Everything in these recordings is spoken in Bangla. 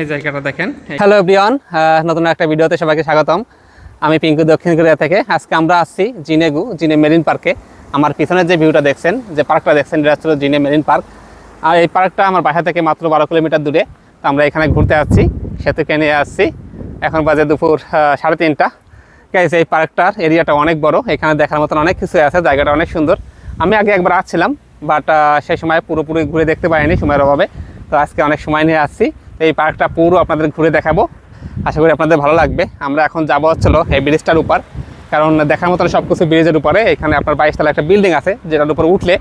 এই জায়গাটা দেখেন। হ্যালো বিয়ন নতুন একটা ভিডিওতে সবাইকে স্বাগতম। আমি পিঙ্কু দক্ষিণ কোরিয়া থেকে। আজকে আমরা আসছি জিনেগু, জিনে মেরিন পার্কে। আমার পিছনের যে ভিউটা দেখছেন, যে পার্কটা দেখছেন, এটা হচ্ছে জিনে মেরিন পার্ক। আর এই পার্কটা আমার বাসা থেকে মাত্র বারো কিলোমিটার দূরে। তো আমরা এখানে ঘুরতে আসছি, সেতুকে নিয়ে আসছি। এখন বাজে দুপুর সাড়ে তিনটা। গাইজ এই পার্কটার এরিয়াটা অনেক বড়। এখানে দেখার মতন অনেক কিছু আছে, জায়গাটা অনেক সুন্দর। আমি আগে একবার আসছিলাম বাট সেই সময় পুরোপুরি ঘুরে দেখতে পারিনি সময়ের অভাবে। তো আজকে অনেক সময় নিয়ে আসছি। এই পার্কটা পুরো আপনাদের ঘুরে দেখাবো। আশা করি আপনাদের ভালো লাগবে। আমরা এখন যাব হচ্ছিল এই ব্রিজটার উপর। কারণ দেখার মতন সব কিছু ব্রিজের উপরে। এখানে আপনার বাইশতলা একটা বিল্ডিং আছে, যেটার উপর উঠলে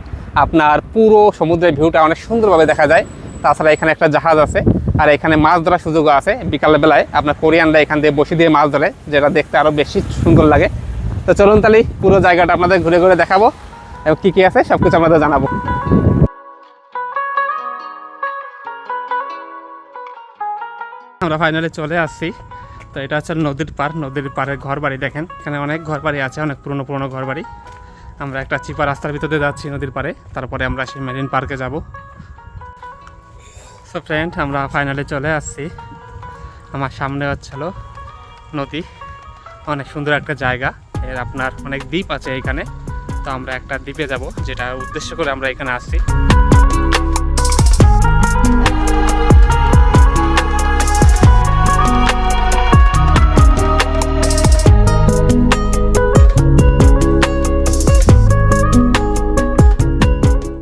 আপনার পুরো সমুদ্রের ভিউটা অনেক সুন্দরভাবে দেখা যায়। তাছাড়া এখানে একটা জাহাজ আছে, আর এখানে মাছ ধরার সুযোগও আছে। বিকালের বেলায় আপনার কোরিয়ানরা এখান দিয়ে বসে দিয়ে মাছ ধরে, যেটা দেখতে আরও বেশি সুন্দর লাগে। তো চলুন তাহলে পুরো জায়গাটা আপনাদের ঘুরে ঘুরে দেখাবো। এবং কী কী আছে সব কিছু আপনাদের জানাব। আমরা ফাইনালি চলে আসছি। তো এটা হচ্ছে নদীর পার নদীর পাড়ের ঘর বাড়ি দেখেন। এখানে অনেক ঘর বাড়ি আছে, অনেক পুরনো পুরনো ঘর বাড়ি আমরা একটা চিপা রাস্তার ভিতরে যাচ্ছি নদীর পাড়ে, তারপরে আমরা সেই মেরিন পার্কে যাব। সো ফ্রেন্ড আমরা ফাইনালি চলে আসছি। আমার সামনে হচ্ছিল নদী। অনেক সুন্দর একটা জায়গা। এর আপনার অনেক দ্বীপ আছে এখানে। তো আমরা একটা দ্বীপে যাব, যেটা উদ্দেশ্য করে আমরা এখানে আসছি।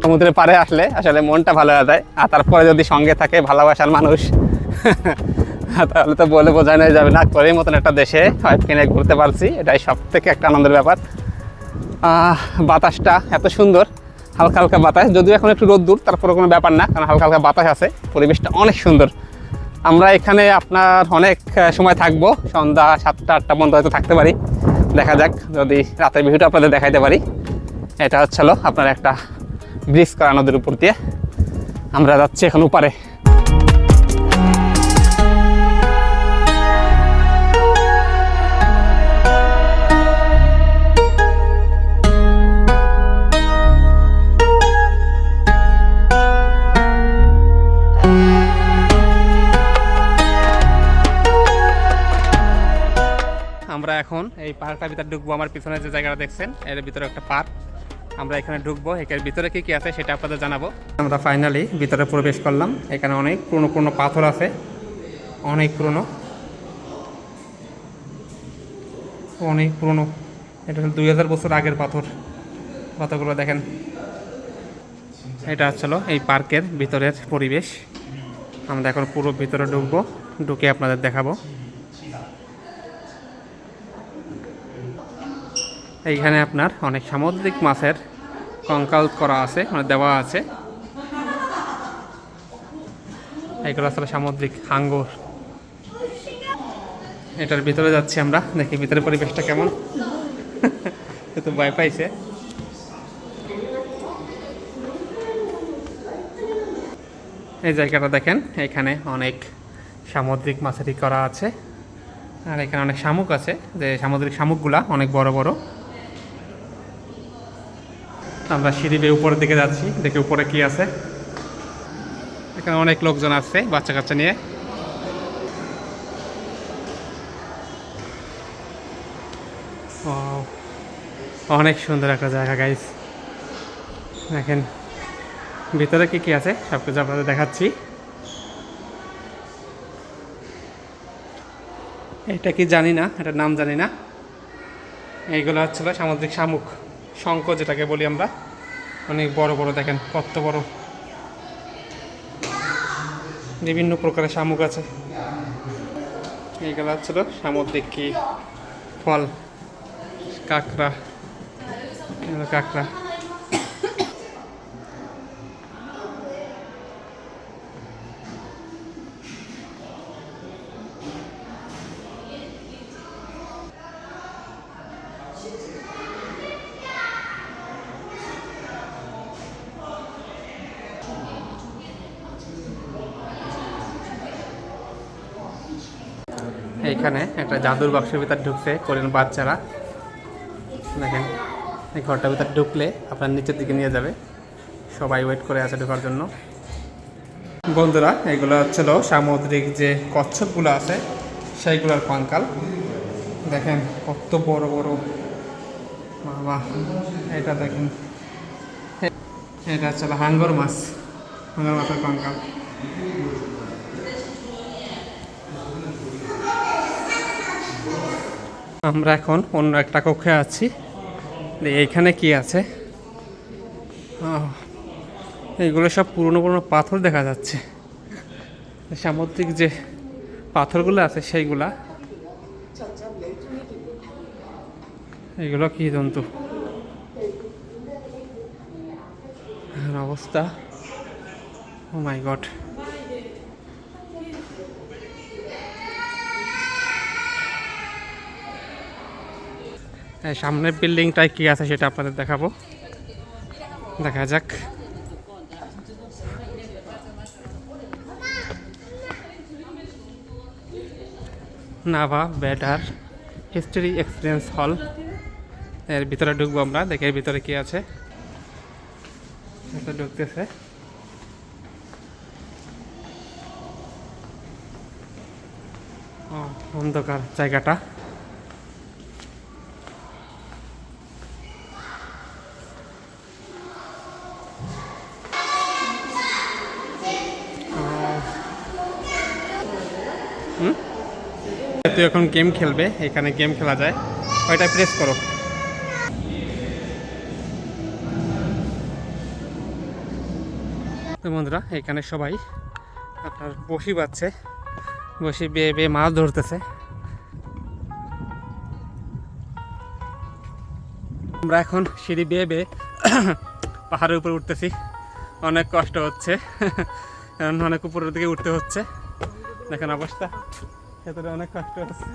সমুদ্রের পাড়ে আসলে আসলে মনটা ভালো হয়ে যায়, আর তারপরে যদি সঙ্গে থাকে ভালোবাসার মানুষ, তাহলে তো বলে বোঝানো যাবে না। করেই মতন একটা দেশে ওয়াইফ কিনে ঘুরতে পারছি, এটাই সব থেকে একটা আনন্দের ব্যাপার। বাতাসটা এত সুন্দর, হালকা হালকা বাতাস। যদিও এখন একটু রোদ্দুর তারপরে কোনো ব্যাপার না, কারণ হালকা হালকা বাতাস আছে, পরিবেশটা অনেক সুন্দর। আমরা এখানে আপনার অনেক সময় থাকব, সন্ধ্যা সাতটা, আটটা পর্যন্ত হয়তো থাকতে পারি। দেখা যাক, যদি রাতের ভিউটা আপনাদের দেখাইতে পারি। এটা হচ্ছিল আপনার একটা ব্রিজ করা নদীর উপর দিয়ে। আমরা যাচ্ছি এখন উপারে আমরা এখন এই পার্কটার ভিতরে ঢুকবো। আমার পিছনে যে জায়গাটা দেখছেন, এর ভিতরে একটা পার্ক। আমরা এখানে ঢুকবো। এখানে ভিতরে কি কি আছে সেটা আপনাদের জানাব। আমরা ফাইনালি ভিতরে প্রবেশ করলাম। এখানে অনেক পুরনো পুরনো পাথর আছে। অনেক পুরনো। অনেক পুরনো। এটা দুই হাজার বছর আগের পাথর। পাথরগুলো দেখেন। এটা হচ্ছিল এই পার্কের ভিতরের পরিবেশ। আমরা এখন পুরো ভিতরে ঢুকবো। ঢুকে আপনাদের দেখাবো। এইখানে আপনার অনেক সামুদ্রিক মাছের কঙ্কাল করা আছে মানে দেওয়া আছে। এগুলো আসলে সামুদ্রিক হাঙ্গর এটার ভিতরে যাচ্ছি আমরা, দেখি ভিতরে পরিবেশটা কেমন। তো ভয় পাইছে। এই জায়গাটা দেখেন, এখানে অনেক সামুদ্রিক মাছেরই করা আছে। আর এখানে অনেক শামুক আছে, যে সামুদ্রিক শামুকগুলা অনেক বড় বড়। আমরা সিঁড়ি বেয়ে উপরের দিকে যাচ্ছি, দেখি উপরে কি আছে। এখানে অনেক লোকজন আছে বাচ্চা কাচ্চা নিয়ে অনেক সুন্দর একটা জায়গা গাইস দেখেন, ভিতরে কি কি আছে সব কিছু আপনাদের দেখাচ্ছি। এটা কি জানি না, এটার নাম জানি না। এইগুলো হচ্ছিল সামুদ্রিক শামুক। শঙ্খ যেটাকে বলি আমরা, অনেক বড় বড় দেখেন, কত বড়। বিভিন্ন প্রকারের শামুক আছে। এইগুলো হচ্ছিল সামুদ্রিক কি ফল, কাঁকড়া কাঁকড়া। এইখানে একটা জাদুর বাক্সের ভিতর ঢুকছে কোরিয়ান বাচ্চারা। দেখেন, এই ঘরটার ভিতর ঢুকলে আপনার নিচের দিকে নিয়ে যাবে। সবাই ওয়েট করে আছে ঢোকার জন্য। বন্ধুরা, এগুলো হচ্ছিল সামুদ্রিক যে কচ্ছপগুলো আছে, সেইগুলোর কঙ্কাল দেখেন, কত বড় বড়। বাবা, এটা দেখেন। এটা হচ্ছে হাঙ্গর মাছ। হাঙ্গর মাছের কঙ্কাল আমরা এখন অন্য একটা কক্ষে আছি। এইখানে কি আছে? এইগুলো সব পুরনো পুরনো পাথর দেখা যাচ্ছে। সামুদ্রিক যে পাথরগুলো আছে সেইগুলা। এগুলো কি জন্তু? অবস্থা? ও মাই গড সামনের বিল্ডিংটায় কি আছে সেটা আপনাদের দেখাবো। দেখা যাক। নাভা ব্যাটার হিস্টরি এক্সপিরিয়েন্স হল। এর ভিতরে ঢুকবো আমরা, দেখি ভিতরে কি আছে। ঢুকতেছে। অন্ধকার জায়গাটা। তুই এখন গেম খেলবে, এখানে গেম খেলা যায়। ওইটা প্রেস করো। তো বন্ধুরা, এখানে সবাই আপনার বসি বাচ্ছে বসি বেয়ে বেয়ে মাছ ধরতেছে। আমরা এখন সিঁড়ি বেয়ে বেয়ে পাহাড়ের উপরে উঠতেছি। অনেক কষ্ট হচ্ছে। অনেক উপরের দিকে উঠতে হচ্ছে। দেখেন অবস্থা। ভেতরে অনেক কষ্ট হচ্ছে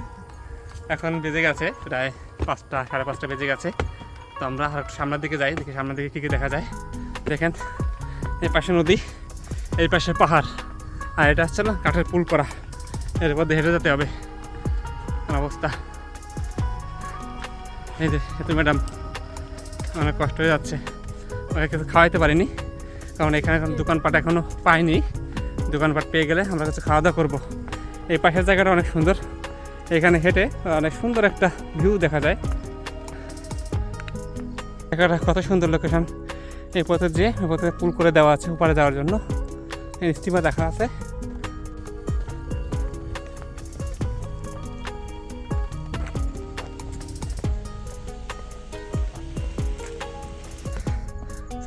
এখন বেজে গেছে, প্রায় পাঁচটা, সাড়ে পাঁচটা বেজে গেছে। তো আমরা সামনের দিকে যাই, দেখি সামনের দিকে কী কী দেখা যায়। দেখেন, এই পাশে নদী, এই পাশে পাহাড়, আর এটা হচ্ছে না, কাঠের পুল করা। এর মধ্যে হেঁটে যেতে হবে। অবস্থা। এই যে সেতু ম্যাডাম, অনেক কষ্ট হয়ে যাচ্ছে। ওকে কিছু খাওয়াইতে পারিনি, কারণ এখন দোকানপাট এখনও পাইনি। দোকানপাট পেয়ে গেলে আমরা কিছু খাওয়া দাওয়া করব। এই পাশের জায়গাটা অনেক সুন্দর। এখানে হেঁটে অনেক সুন্দর একটা ভিউ দেখা যায়। জায়গাটা কত সুন্দর লোকেশন এই পথে যে পথে পুল করে দেওয়া আছে উপরে যাওয়ার জন্য। স্টিমার দেখা আছে।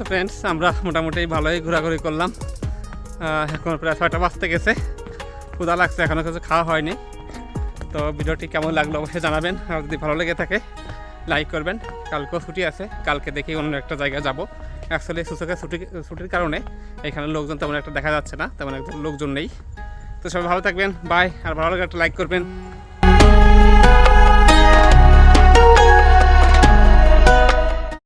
ফ্রেন্ডস আমরা মোটামুটি ভালোই ঘোরাঘুরি করলাম। এখন প্রায় ছয়টা বাজতে গেছে। ক্ষুধা লাগছে এখনও কিছু খাওয়া হয়নি। তো ভিডিওটি কেমন লাগল অবশ্যই জানাবেন, আর যদি ভালো লেগে থাকে, লাইক করবেন। কালকেও ছুটি আছে, কালকে দেখি অন্য একটা জায়গায় যাব। অ্যাকচুয়ালি সুসকের ছুটি, ছুটির কারণে এখানে লোকজন তেমন একটা দেখা যাচ্ছে না, তেমন একজন লোকজন নেই। তো সবাই ভালো থাকবেন বাই আর ভালো লাগে একটা লাইক করবেন।